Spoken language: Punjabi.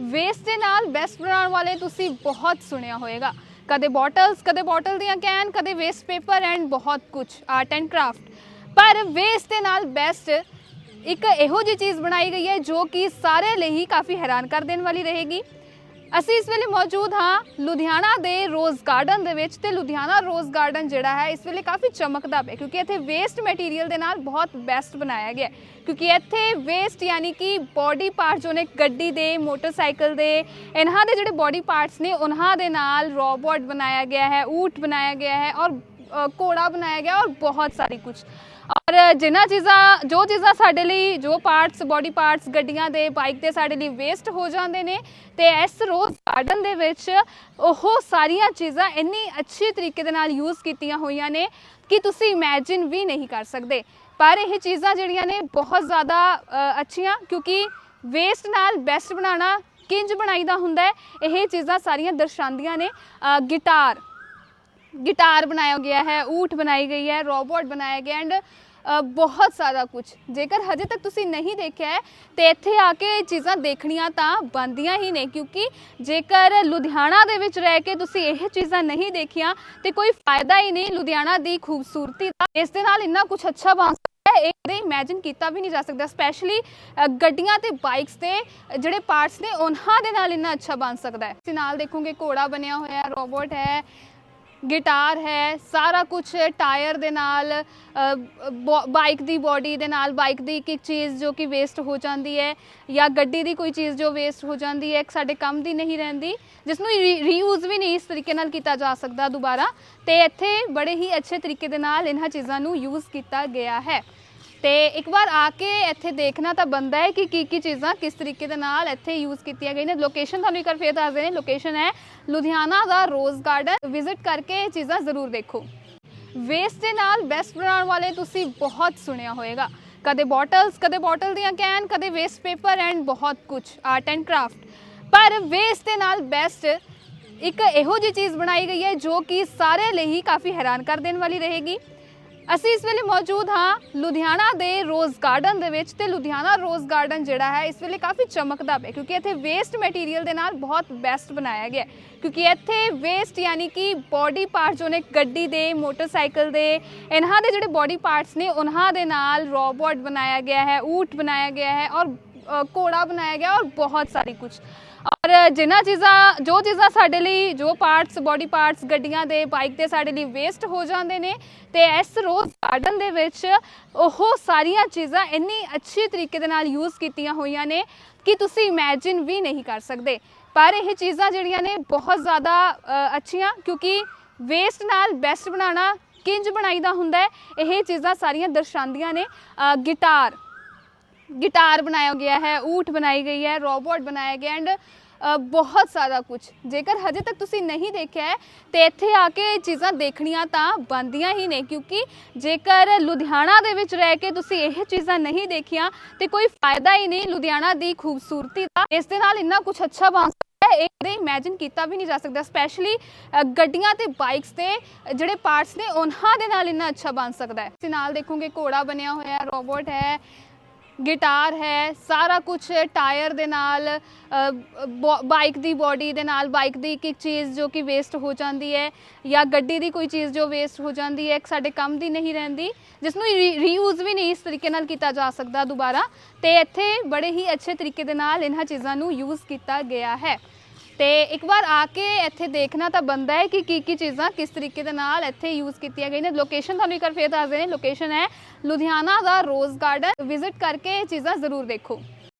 ਵੇਸਟ ਦੇ ਨਾਲ ਬੈਸਟ ਬਣਾਉਣ ਵਾਲੇ ਤੁਸੀਂ ਬਹੁਤ ਸੁਣਿਆ ਹੋਵੇਗਾ। ਕਦੇ ਬੋਟਲਸ ਕਦੇ ਬੋਟਲ ਦੀਆਂ ਕੈਨ ਕਦੇ ਵੇਸਟ ਪੇਪਰ ਐਂਡ ਬਹੁਤ ਕੁਝ ਆਰਟ ਐਂਡ ਕਰਾਫਟ ਪਰ ਵੇਸਟ ਦੇ ਨਾਲ ਬੈਸਟ ਇੱਕ ਇਹੋ ਜਿਹੀ ਚੀਜ਼ ਬਣਾਈ ਗਈ ਹੈ ਜੋ ਕਿ ਸਾਰੇ ਲਈ ਹੀ ਕਾਫੀ ਹੈਰਾਨ ਕਰ ਦੇਣ ਵਾਲੀ ਰਹੇਗੀ। ਅਸੀਂ ਇਸ ਵੇਲੇ ਮੌਜੂਦ ਹਾਂ ਲੁਧਿਆਣਾ ਦੇ ਰੋਜ਼ ਗਾਰਡਨ ਦੇ ਵਿੱਚ ਤੇ ਲੁਧਿਆਣਾ ਰੋਜ਼ ਗਾਰਡਨ ਜਿਹੜਾ ਹੈ ਇਸ ਵੇਲੇ ਕਾਫੀ ਚਮਕਦਾ ਪਿਆ ਕਿਉਂਕਿ ਇੱਥੇ ਵੇਸਟ ਮਟੀਰੀਅਲ ਦੇ ਨਾਲ ਬਹੁਤ ਬੈਸਟ ਬਣਾਇਆ ਗਿਆ ਕਿਉਂਕਿ ਇੱਥੇ ਵੇਸਟ ਯਾਨੀ ਕਿ ਬਾਡੀ ਪਾਰਟ ਜੋ ਨੇ ਗੱਡੀ ਦੇ ਮੋਟਰਸਾਈਕਲ ਦੇ ਇਹਨਾਂ ਦੇ ਜਿਹੜੇ ਬਾਡੀ ਪਾਰਟਸ ਨੇ ਉਹਨਾਂ ਦੇ ਨਾਲ ਰੋਬੋਟ ਬਣਾਇਆ ਗਿਆ ਹੈ ਊਠ ਬਣਾਇਆ ਗਿਆ ਹੈ ਔਰ ਅ, ਘੋੜਾ ਬਣਾਇਆ ਗਿਆ ਔਰ ਬਹੁਤ ਸਾਰੀ ਕੁਝ ਪਰ ਜਿਨ੍ਹਾਂ ਚੀਜ਼ਾਂ, ਜੋ ਚੀਜ਼ਾਂ ਸਾਡੇ ਲਈ, ਜੋ ਪਾਰਟਸ ਬਾਡੀ ਪਾਰਟਸ ਗੱਡੀਆਂ ਦੇ ਬਾਈਕ ਦੇ ਸਾਡੇ ਲਈ ਵੇਸਟ ਹੋ ਜਾਂਦੇ ਨੇ, ਤੇ ਇਸ ਰੋਜ਼ ਗਾਰਡਨ ਦੇ ਵਿੱਚ ਉਹ ਸਾਰੀਆਂ ਚੀਜ਼ਾਂ ਇੰਨੀ ਅੱਛੇ ਤਰੀਕੇ ਦੇ ਨਾਲ ਯੂਜ਼ ਕੀਤੀਆਂ ਹੋਈਆਂ ਨੇ ਕਿ ਤੁਸੀਂ ਇਮੇਜਿਨ ਵੀ ਨਹੀਂ ਕਰ ਸਕਦੇ। ਪਰ ਇਹ ਚੀਜ਼ਾਂ ਜਿਹੜੀਆਂ ਨੇ ਬਹੁਤ ਜ਼ਿਆਦਾ ਅੱਛੀਆਂ, ਕਿਉਂਕਿ ਵੇਸਟ ਨਾਲ ਬੈਸਟ ਬਣਾਉਣਾ ਕਿੰਜ ਬਣਾਈਦਾ ਹੁੰਦਾ ਹੈ, ਇਹ ਚੀਜ਼ਾਂ ਸਾਰੀਆਂ ਦਰਸਾਉਂਦੀਆਂ ਨੇ। ਗਿਟਾਰ ਗਿਟਾਰ ਬਣਾਇਆ ਗਿਆ ਹੈ, ਊਠ ਬਣਾਈ ਗਈ ਹੈ ਰੋਬੋਟ ਬਣਾਇਆ ਗਿਆ ਐਂਡ ਬਹੁਤ ਸਾਰਾ ਕੁਝ ਜੇਕਰ ਹਜੇ ਤੱਕ ਤੁਸੀਂ ਨਹੀਂ ਦੇਖਿਆ ਹੈ, ਤੇ ਇੱਥੇ ਆ ਕੇ ਇਹ ਚੀਜ਼ਾਂ ਦੇਖਣੀਆਂ ਤਾਂ ਬੰਦੀਆਂ ਹੀ ਨੇ, ਕਿਉਂਕਿ ਜੇਕਰ ਲੁਧਿਆਣਾ ਦੇ ਵਿੱਚ ਰਹਿ ਕੇ ਤੁਸੀਂ ਇਹ ਚੀਜ਼ਾਂ ਨਹੀਂ ਦੇਖੀਆਂ, ਤੇ ਕੋਈ ਫਾਇਦਾ ਹੀ ਨਹੀਂ ਲੁਧਿਆਣਾ ਦੀ ਖੂਬਸੂਰਤੀ ਦਾ। ਇਸ ਦੇ ਨਾਲ ਇੰਨਾ ਕੁਝ ਅੱਛਾ ਬਣ ਸਕਦਾ ਹੈ, ਇਹ ਦੇ ਇਮੇਜਿਨ ਕੀਤਾ ਵੀ ਨਹੀਂ ਜਾ ਸਕਦਾ। ਸਪੈਸ਼ਲੀ ਗੱਡੀਆਂ ਤੇ ਬਾਈਕਸ ਤੇ, ਜਿਹੜੇ ਪਾਰਟਸ ਨੇ, ਉਹਨਾਂ ਦੇ ਨਾਲ ਇੰਨਾ ਅੱਛਾ ਬਣ ਸਕਦਾ ਹੈ। ਤੁਸੀਂ ਨਾਲ ਦੇਖੋਗੇ, ਘੋੜਾ ਬਣਿਆ ਹੋਇਆ ਰੋਬੋਟ ਹੈ ਗਿਟਾਰ ਹੈ, ਸਾਰਾ ਕੁਝ ਟਾਇਰ ਦੇ ਨਾਲ ਬਾਈਕ ਦੀ ਬਾਡੀ ਦੇ ਨਾਲ, ਬਾਈਕ ਦੀ ਇੱਕ ਇੱਕ ਚੀਜ਼ ਜੋ ਕਿ ਵੇਸਟ ਹੋ ਜਾਂਦੀ ਹੈ ਜਾਂ ਗੱਡੀ ਦੀ ਕੋਈ ਚੀਜ਼ ਜੋ ਵੇਸਟ ਹੋ ਜਾਂਦੀ ਹੈ ਸਾਡੇ ਕੰਮ ਦੀ ਨਹੀਂ ਰਹਿੰਦੀ ਜਿਸ ਨੂੰ ਰੀਯੂਜ਼ ਵੀ ਨਹੀਂ ਇਸ ਤਰੀਕੇ ਨਾਲ ਕੀਤਾ ਜਾ ਸਕਦਾ ਦੁਬਾਰਾ, ਤੇ ਇੱਥੇ ਬੜੇ ਹੀ ਅੱਛੇ ਤਰੀਕੇ ਦੇ ਨਾਲ ਇਹਨਾਂ ਚੀਜ਼ਾਂ ਨੂੰ ਯੂਜ਼ ਕੀਤਾ ਗਿਆ ਹੈ। ਤੇ ਇੱਕ ਵਾਰ ਆ ਕੇ ਇੱਥੇ ਦੇਖਣਾ ਤਾਂ ਬੰਦਾ ਹੈ ਕਿ ਕੀ ਕੀ ਚੀਜ਼ਾਂ ਕਿਸ ਤਰੀਕੇ ਦੇ ਨਾਲ ਇੱਥੇ ਯੂਜ਼ ਕੀਤੀਆਂ ਗਈਆਂ ਨੇ। ਲੋਕੇਸ਼ਨ ਤੁਹਾਨੂੰ ਇੱਕ ਵਾਰ ਫੇਰ ਦੱਸਦੇ ਨੇ ਲੋਕੇਸ਼ਨ ਹੈ ਲੁਧਿਆਣਾ ਦਾ ਰੋਜ਼ ਗਾਰਡਨ ਵਿਜ਼ਿਟ ਕਰਕੇ ਇਹ ਚੀਜ਼ਾਂ ਜ਼ਰੂਰ ਦੇਖੋ। ਵੇਸਟ ਦੇ ਨਾਲ ਬੈਸਟ ਬਣਾਉਣ ਵਾਲੇ ਤੁਸੀਂ ਬਹੁਤ ਸੁਣਿਆ ਹੋਵੇਗਾ ਕਦੇ ਬੋਟਲਸ ਕਦੇ ਬੋਟਲ ਦੀਆਂ ਕੈਨ ਕਦੇ ਵੇਸਟ ਪੇਪਰ ਐਂਡ ਬਹੁਤ ਕੁਝ ਆਰਟ ਐਂਡ ਕਰਾਫਟ ਪਰ ਵੇਸਟ ਦੇ ਨਾਲ ਬੈਸਟ ਇੱਕ ਇਹੋ ਜਿਹੀ ਚੀਜ਼ ਬਣਾਈ ਗਈ ਹੈ ਜੋ ਕਿ ਸਾਰੇ ਲਈ ਹੀ ਕਾਫੀ ਹੈਰਾਨ ਕਰ ਦੇਣ ਵਾਲੀ ਰਹੇਗੀ। ਅਸੀਂ ਇਸ ਵੇਲੇ ਮੌਜੂਦ ਹਾਂ ਲੁਧਿਆਣਾ ਦੇ ਰੋਜ਼ ਗਾਰਡਨ ਦੇ ਵਿੱਚ ਤੇ ਲੁਧਿਆਣਾ ਰੋਜ਼ ਗਾਰਡਨ ਜਿਹੜਾ ਹੈ ਇਸ ਵੇਲੇ ਕਾਫੀ ਚਮਕਦਾ ਪਿਆ ਕਿਉਂਕਿ ਇੱਥੇ ਵੇਸਟ ਮਟੀਰੀਅਲ ਦੇ ਨਾਲ ਬਹੁਤ ਬੈਸਟ ਬਣਾਇਆ ਗਿਆ ਕਿਉਂਕਿ ਇੱਥੇ ਵੇਸਟ ਯਾਨੀ ਕਿ ਬਾਡੀ ਪਾਰਟ ਜੋ ਨੇ ਗੱਡੀ ਦੇ ਮੋਟਰਸਾਈਕਲ ਦੇ ਇਹਨਾਂ ਦੇ ਜਿਹੜੇ ਬਾਡੀ ਪਾਰਟਸ ਨੇ ਉਹਨਾਂ ਦੇ ਨਾਲ ਰੋਬੋਟ ਬਣਾਇਆ ਗਿਆ ਹੈ ਊਠ ਬਣਾਇਆ ਗਿਆ ਹੈ ਔਰ ਅ, ਘੋੜਾ ਬਣਾਇਆ ਗਿਆ ਔਰ ਬਹੁਤ ਸਾਰੀ ਕੁਝ ਔਰ ਜਿਨ੍ਹਾਂ ਚੀਜ਼ਾਂ, ਜੋ ਚੀਜ਼ਾਂ ਸਾਡੇ ਲਈ, ਜੋ ਪਾਰਟਸ ਬੋਡੀ ਪਾਰਟਸ ਗੱਡੀਆਂ ਦੇ ਬਾਈਕ ਦੇ ਸਾਡੇ ਲਈ ਵੇਸਟ ਹੋ ਜਾਂਦੇ ਨੇ, ਤੇ ਇਸ ਰੋਜ਼ ਗਾਰਡਨ ਦੇ ਵਿੱਚ ਉਹ ਸਾਰੀਆਂ ਚੀਜ਼ਾਂ ਇੰਨੀ ਅੱਛੇ ਤਰੀਕੇ ਦੇ ਨਾਲ ਯੂਜ਼ ਕੀਤੀਆਂ ਹੋਈਆਂ ਨੇ ਕਿ ਤੁਸੀਂ ਇਮੇਜਿਨ ਵੀ ਨਹੀਂ ਕਰ ਸਕਦੇ। ਪਰ ਇਹ ਚੀਜ਼ਾਂ ਜਿਹੜੀਆਂ ਨੇ ਬਹੁਤ ਜ਼ਿਆਦਾ ਅੱਛੀਆਂ, ਕਿਉਂਕਿ ਵੇਸਟ ਨਾਲ ਬੈਸਟ ਬਣਾਉਣਾ ਕਿੰਜ ਬਣਾਈਦਾ ਹੁੰਦਾ ਹੈ, ਇਹ ਚੀਜ਼ਾਂ ਸਾਰੀਆਂ ਦਰਸਾਉਂਦੀਆਂ ਨੇ। ਗਿਟਾਰ ਗਿਟਾਰ ਬਣਾਇਆ ਗਿਆ ਹੈ, ਊਠ ਬਣਾਈ ਗਈ ਹੈ ਰੋਬੋਟ ਬਣਾਇਆ ਗਿਆ ਐਂਡ ਬਹੁਤ ਸਾਰਾ ਕੁਝ ਜੇਕਰ ਹਜੇ ਤੱਕ ਤੁਸੀਂ ਨਹੀਂ ਦੇਖਿਆ ਹੈ, ਤੇ ਇੱਥੇ ਆ ਕੇ ਇਹ ਚੀਜ਼ਾਂ ਦੇਖਣੀਆਂ ਤਾਂ ਬੰਦੀਆਂ ਹੀ ਨੇ, ਕਿਉਂਕਿ ਜੇਕਰ ਲੁਧਿਆਣਾ ਦੇ ਵਿੱਚ ਰਹਿ ਕੇ ਤੁਸੀਂ ਇਹ ਚੀਜ਼ਾਂ ਨਹੀਂ ਦੇਖੀਆਂ, ਤੇ ਕੋਈ ਫਾਇਦਾ ਹੀ ਨਹੀਂ ਲੁਧਿਆਣਾ ਦੀ ਖੂਬਸੂਰਤੀ ਦਾ। ਇਸ ਦੇ ਨਾਲ ਇੰਨਾ ਕੁਝ ਅੱਛਾ ਬਣ ਸਕਦਾ ਹੈ, ਇਹ ਦੇ ਇਮੇਜਿਨ ਕੀਤਾ ਵੀ ਨਹੀਂ ਜਾ ਸਕਦਾ ਸਪੈਸ਼ਲੀ ਗੱਡੀਆਂ ਤੇ ਬਾਈਕਸ ਤੇ, ਜਿਹੜੇ ਪਾਰਟਸ ਨੇ, ਉਹਨਾਂ ਦੇ ਨਾਲ ਇੰਨਾ ਅੱਛਾ ਬਣ ਸਕਦਾ ਹੈ। ਤੁਸੀਂ ਨਾਲ ਦੇਖੋਗੇ, ਘੋੜਾ ਬਣਿਆ ਹੋਇਆ ਹੈ ਰੋਬੋਟ ਹੈ ਗਿਟਾਰ ਹੈ, ਸਾਰਾ ਕੁਝ ਟਾਇਰ ਦੇ ਨਾਲ ਬਾਈਕ ਦੀ ਬਾਡੀ ਦੇ ਨਾਲ, ਬਾਈਕ ਦੀ ਇੱਕ ਇੱਕ ਚੀਜ਼ ਜੋ ਕਿ ਵੇਸਟ ਹੋ ਜਾਂਦੀ ਹੈ ਜਾਂ ਗੱਡੀ ਦੀ ਕੋਈ ਚੀਜ਼ ਜੋ ਵੇਸਟ ਹੋ ਜਾਂਦੀ ਹੈ ਸਾਡੇ ਕੰਮ ਦੀ ਨਹੀਂ ਰਹਿੰਦੀ ਜਿਸ ਨੂੰ ਰੀਯੂਜ਼ ਵੀ ਨਹੀਂ ਇਸ ਤਰੀਕੇ ਨਾਲ ਕੀਤਾ ਜਾ ਸਕਦਾ ਦੁਬਾਰਾ, ਤੇ ਇੱਥੇ ਬੜੇ ਹੀ ਅੱਛੇ ਤਰੀਕੇ ਦੇ ਨਾਲ ਇਹਨਾਂ ਚੀਜ਼ਾਂ ਨੂੰ ਯੂਜ਼ ਕੀਤਾ ਗਿਆ ਹੈ। ਤੇ ਇੱਕ ਵਾਰ ਆ ਕੇ ਇੱਥੇ ਦੇਖਣਾ ਤਾਂ ਬੰਦਾ ਹੈ ਕਿ ਕੀ ਕੀ ਚੀਜ਼ਾਂ ਕਿਸ ਤਰੀਕੇ ਦੇ ਨਾਲ ਇੱਥੇ ਯੂਜ਼ ਕੀਤੀਆਂ ਗਈਆਂ ਨੇ। ਲੋਕੇਸ਼ਨ ਤੁਹਾਨੂੰ ਇੱਕ ਵਾਰ ਫੇਰ ਦੱਸ ਦੇਣੇ ਲੋਕੇਸ਼ਨ ਹੈ ਲੁਧਿਆਣਾ ਦਾ ਰੋਜ਼ ਗਾਰਡਨ ਵਿਜ਼ਿਟ ਕਰਕੇ ਇਹ ਚੀਜ਼ਾਂ ਜ਼ਰੂਰ ਦੇਖੋ।